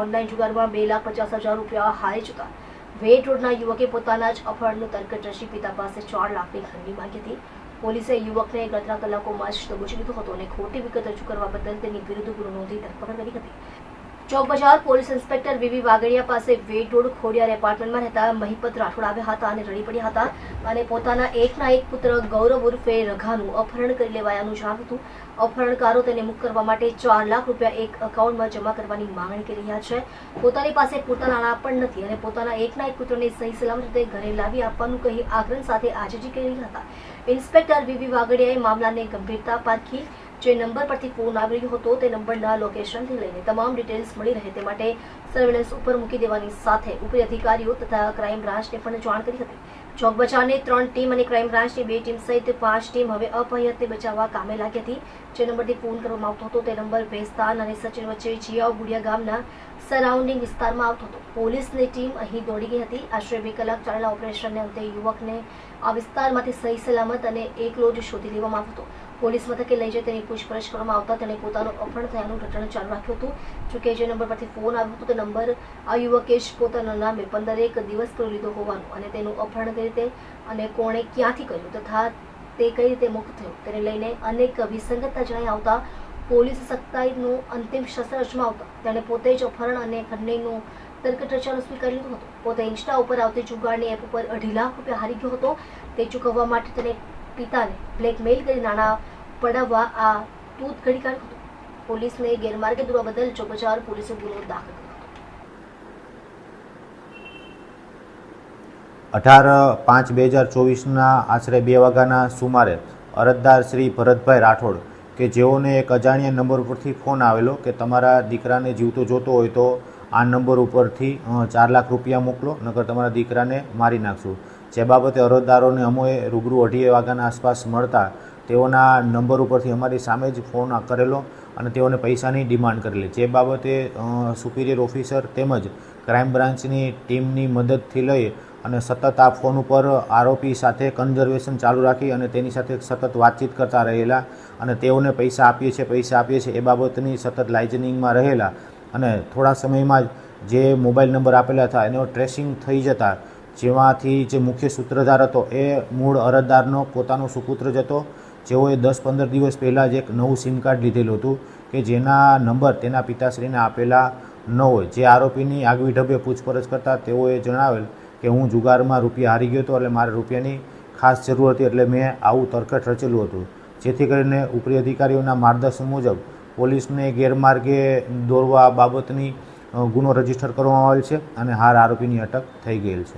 Online જુગારમાં બે લાખ પચાસ હજાર રૂપિયા હારી જતા. વેટ રોડના યુવકે પોતાના જ અફળનું તર્ક રચી પિતા પાસે ચાર લાખની ખંડની માંગી હતી. પોલીસે યુવકને ગતના કલાકોમાં જ દબોચી લીધો હતો અને ખોટી વિગત રજૂ કરવા બદલ તેની વિરુદ્ધ ગુનો નોંધી ધરપકડ કરી હતી. ચોક પોલીસ ઇન્સ્પેક્ટર વીવી વાગડિયા પાસે વેટ ખોડિયાર એપાર્ટમેન્ટમાં રહેતા મહિપત રાઠોડ આવ્યા હતા અને રડી પડ્યા હતા અને પોતાના એકના એક પુત્ર ગૌરવ ઉર્ફે રઘાનું અપહરણ કરી લેવાયાનું જાણ હતું. અપહરણકારો તેને મુક્ત કરવા માટે ચાર લાખ રૂપિયા એક એકાઉન્ટમાં જમા કરવાની માંગણી કરી રહ્યા છે. પોતાની પાસે પૂરતા નાણાં પણ નથી અને પોતાના એકના એક પુત્રને સહી સલામત રીતે ઘરે લાવી આપવાનું કહી આગ્રહ સાથે આજીજી કરી હતા. ઇન્સ્પેક્ટર વીવી વાગડિયાએ મામલાને ગંભીરતા પારખી જે નંબર પરથી ફોન આવી રહ્યો હતો તે નંબરના લોકેશનથી લઈને તમામ ડિટેલ્સ મળી રહે તે માટે સર્વેલન્સ ઉપર મૂકી દેવાની સાથે ઉપરી અધિકારીઓ તથા ક્રાઇમ બ્રાન્ચને પણ જાણ કરી હતી. ચોક બચાવની ત્રણ ટીમ અને ક્રાઇમ બ્રાન્ચની બે ટીમ સહિત પાંચ ટીમ હવે અપહ્યતને બચાવવા કામે લાગી હતી. જે નંબરથી ફોન કરવામાં આવતો હતો તે નંબર ભેસ્તાન અને સચિન વચ્ચે જીયાવ ગુડિયા ગામના સરાઉન્ડિંગ વિસ્તારમાં આવતો હતો. પોલીસની ટીમ અહીં દોડી ગઈ હતી. આશરે બે કલાક ચાલેલા ઓપરેશનને અંતે યુવકને આ વિસ્તારમાંથી સહી સલામત અને એકલો જ શોધી લેવામાં આવતો હતો. પોલીસ મથકે લઈ જઈ તેની પૂછપરછ કરવામાં આવતા તેણે પોતાનું અપહરણ થયાનું રટણ ચાલુ રાખ્યું હતું. જોકે જે નંબર પરથી ફોન આવ્યો હતો તે નંબર આ યુવકે જ પોતાના નામે પંદરેક દિવસ કરી લીધો હોવાનું અને તેનું અપહરણ કઈ રીતે અને કોણે ક્યાંથી કર્યું તથા તે કઈ રીતે મુક્ત થયું તેને લઈને અનેક વિસંગતતા જણાઈ આવતા પોલીસ સત્તાનું અંતિમ શસ્ત્ર અજમાવતા તેણે પોતે જ અપહરણ અને ખંડણીનું તર્ક રચવાનું સ્વીકારી લીધું હતું. પોતે ઇન્સ્ટા ઉપર આવતી જુગાડની એપ ઉપર અઢી લાખ રૂપિયા હારી ગયો હતો. તે ચૂકવવા માટે તેને પિતાને બ્લેકમેલ કરી નાણાં પડાવવા આ તૂત ઘડી કાઢ્યું હતું પોલીસને ગેરમાર્ગે દોરવા બદલ ચોકબજાર પોલીસે ગુનો દાખલ અઢાર પાંચ બે હજાર ચોવીસના આશરે બે વાગ્યાના સુમારે અરજદાર શ્રી ભરતભાઈ રાઠોડ કે જેઓને એક અજાણ્યા નંબર ઉપરથી ફોન આવેલો કે તમારા દીકરાને જીવતો જોતો હોય તો આ નંબર ઉપરથી ચાર લાખ રૂપિયા મોકલો નકર તમારા દીકરાને મારી નાખશું જે બાબતે અરજદારોને અમોએ રૂબરૂ અઢી વાગ્યાના આસપાસ મળતા તેઓના નંબર ઉપરથી અમારી સામે જ ફોન કરેલો અને તેઓને પૈસાની ડિમાન્ડ કરેલી. જે બાબતે સુપિરિયર ઓફિસર તેમજ ક્રાઇમ બ્રાન્ચની ટીમની મદદથી લઈ અને સતત આ ફોન ઉપર આરોપી સાથે કન્ઝર્વેશન ચાલુ રાખી અને તેની સાથે સતત વાતચીત કરતા રહેલા અને તેઓને પૈસા આપીએ છીએ, પૈસા આપીએ છીએ એ બાબતની સતત લાઇઝનિંગમાં રહેલા અને થોડા સમયમાં જ જે મોબાઈલ નંબર આપેલા હતા એનો ટ્રેસિંગ થઈ જતા જેમાંથી જે મુખ્ય સૂત્રધાર હતો એ મૂળ અરજદારનો પોતાનો સુપુત્ર જ હતો જેઓએ દસ પંદર દિવસ પહેલાં જ એક નવું સિમ કાર્ડ લીધેલું હતું કે જેના નંબર તેના પિતાશ્રીને આપેલા ન હોય. જે આરોપીની આગવી ઢબે પૂછપરછ કરતાં તેઓએ જણાવેલ કે, હું જુગારમાં રૂપિયા હારી ગયો હતો, એટલે મારે રૂપિયાની ખાસ જરૂર હતી, એટલે મેં આવું તરકટ રચેલું હતું. જેથી કરીને ઉપરી અધિકારીઓના માર્ગદર્શન મુજબ પોલીસને ગેરમાર્ગે દોરવા બાબતની ગુનો રજિસ્ટર કરવામાં આવેલ છે અને હાર આરોપીની અટક થઈ ગયેલ છે.